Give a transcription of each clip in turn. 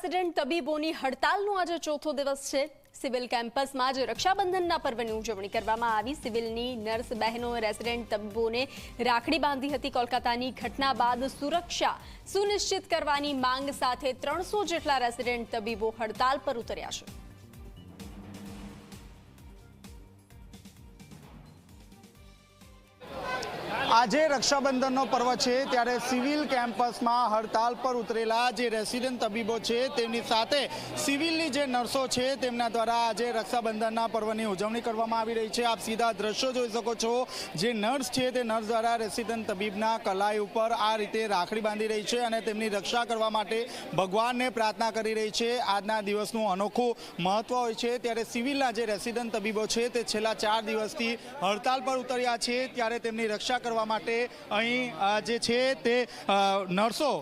Resident તબીબોની હડતાલનો આજે ચોથો દિવસ છે. સિવિલ કેમ્પસમાં આજે રક્ષાબંધનના પર્વની ઉજવણી કરવામાં આવી. સિવિલની નર્સ બહેનો રેસિડેન્ટ તબીબોને રાખડી બાંધી હતી. કોલકાતાની ઘટના બાદ સુરક્ષા સુનિશ્ચિત કરવાની માંગ સાથે ત્રણસો જેટલા રેસિડેન્ટ તબીબો હડતાલ પર ઉતર્યા છે. આજે રક્ષાબંધનનો પર્વ છે ત્યારે સિવિલ કેમ્પસમાં હડતાલ પર ઉતરેલા જે રેસિડેન્ટ તબીબો છે તેમની સાથે સિવિલની જે નર્સો છે તેમના દ્વારા આજે રક્ષાબંધનના પર્વની ઉજવણી કરવામાં આવી રહી છે. આપ સીધા દ્રશ્યો જોઈ શકો છો. જે નર્સ છે તે નર્સ દ્વારા રેસિડેન્ટ તબીબના કલાઈ ઉપર આ રીતે રાખડી બાંધી રહી છે અને તેમની રક્ષા કરવા માટે ભગવાનને પ્રાર્થના કરી રહી છે. આજના દિવસનું અનોખું મહત્વ હોય છે. ત્યારે સિવિલના જે રેસિડેન્ટ તબીબો છે તે છેલ્લા ચાર દિવસથી હડતાલ પર ઉતર્યા છે. ત્યારે તેમની રક્ષા કરવા માટે અહીં જે છે તે નર્સો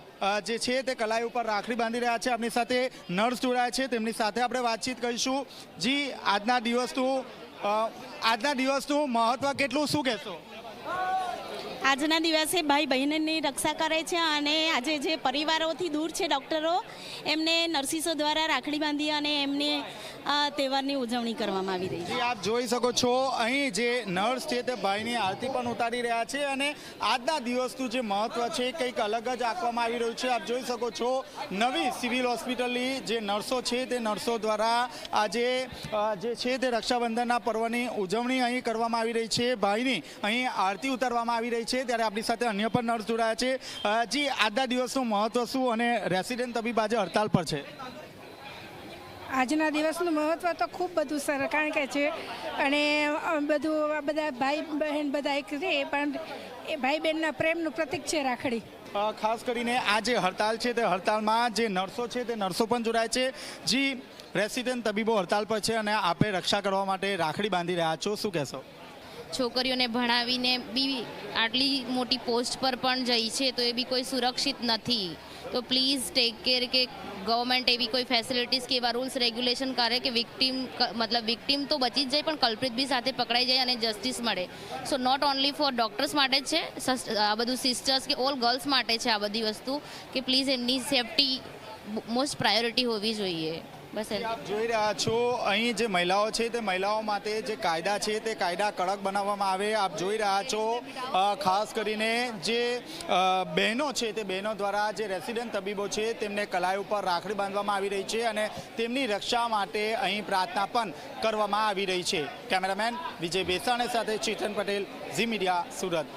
જે છે તે કલાઈ ઉપર રાખડી બાંધી રહ્યા છે. આપણી સાથે નર્સ જોડાયા છે. તેમની સાથે આપણે વાતચીત કરીશું. જી, આજના દિવસનું આજના દિવસનું મહત્વ કેટલું શું કહેશો? આજના દિવસે ભાઈ બહેનની રક્ષા કરે છે અને આજે જે પરિવારોથી દૂર છે ડૉક્ટરો, એમને નર્સિસો દ્વારા રાખડી બાંધી અને એમને તહેવારની ઉજવણી કરવામાં આવી રહી છે. આપ જોઈ શકો છો, અહીં જે નર્સ છે તે ભાઈની આરતી પણ ઉતારી રહ્યા છે અને આજના દિવસનું જે મહત્વ છે, કંઈક અલગ જ આપવામાં આવી રહ્યું છે. આપ જોઈ શકો છો, નવી સિવિલ હોસ્પિટલની જે નર્સો છે તે નર્સો દ્વારા આજે જે છે તે રક્ષાબંધનના પર્વની ઉજવણી અહીં કરવામાં આવી રહી છે. ભાઈની અહીં આરતી ઉતારવામાં આવી રહી છે ત્યારે આપણી સાથે અન્ય પણ નર્સ જોડાયા છે. જી આજના દિવસનું મહત્વ શું અને રેસિડેન્ટ તબીબ આજે હડતાલ પર છે? આજના દિવસનું મહત્વ તો ખૂબ બધું સર કારણ કે છે અને બધું બધા ભાઈ બહેન બધા એક રે પણ એ ભાઈ બહેનના પ્રેમનું પ્રતીક છે રાખડી. ખાસ કરીને આ જે હડતાલ છે તે હડતાલમાં જે નર્સો છે તે નર્સો પણ જોડાય છે. જી રેસિડેન્ટ તબીબો હડતાલ પર છે અને આપે રક્ષા કરવા માટે રાખડી બાંધી રહ્યા છો શું કહેશો? છોકરીઓને ભણાવીને બી આટલી મોટી પોસ્ટ પર પણ જઈ છે, તો એ બી કોઈ સુરક્ષિત નથી. તો પ્લીઝ ટેક કેર કે ગવર્મેન્ટ એવી કોઈ ફેસિલિટીઝ કે એવા રૂલ્સ રેગ્યુલેશન કરે કે વિક્ટીમ મતલબ વિક્ટીમ તો બચી જ જાય, પણ કલ્પિત બી સાથે પકડાઈ જાય અને જસ્ટિસ મળે. So not only for doctors માટે જ છે આ બધું સિસ્ટર્સ કે ઓલ ગર્લ્સ માટે છે આ બધી વસ્તુ, કે પ્લીઝ એમની સેફટી મોસ્ટ પ્રાયોરિટી હોવી જોઈએ. બસ આપ જોઈ રહ્યા છો અહીં જે મહિલાઓ છે તે મહિલાઓ માટે જે કાયદા છે તે કાયદા કડક બનાવવામાં આવે આપ જોઈ રહ્યા છો ખાસ કરીને જે બહેનો છે તે બહેનો દ્વારા જે રેસિડેન્ટ તબીબો છે તેમને કલાઈ ઉપર રાખડી બાંધવામાં આવી રહી છે અને તેમની રક્ષા માટે અહીં પ્રાર્થના પણ કરવામાં આવી રહી છે. કેમેરામેન વિજય બેસાણે સાથે ચેતન પટેલ ઝી મીડિયા સુરત.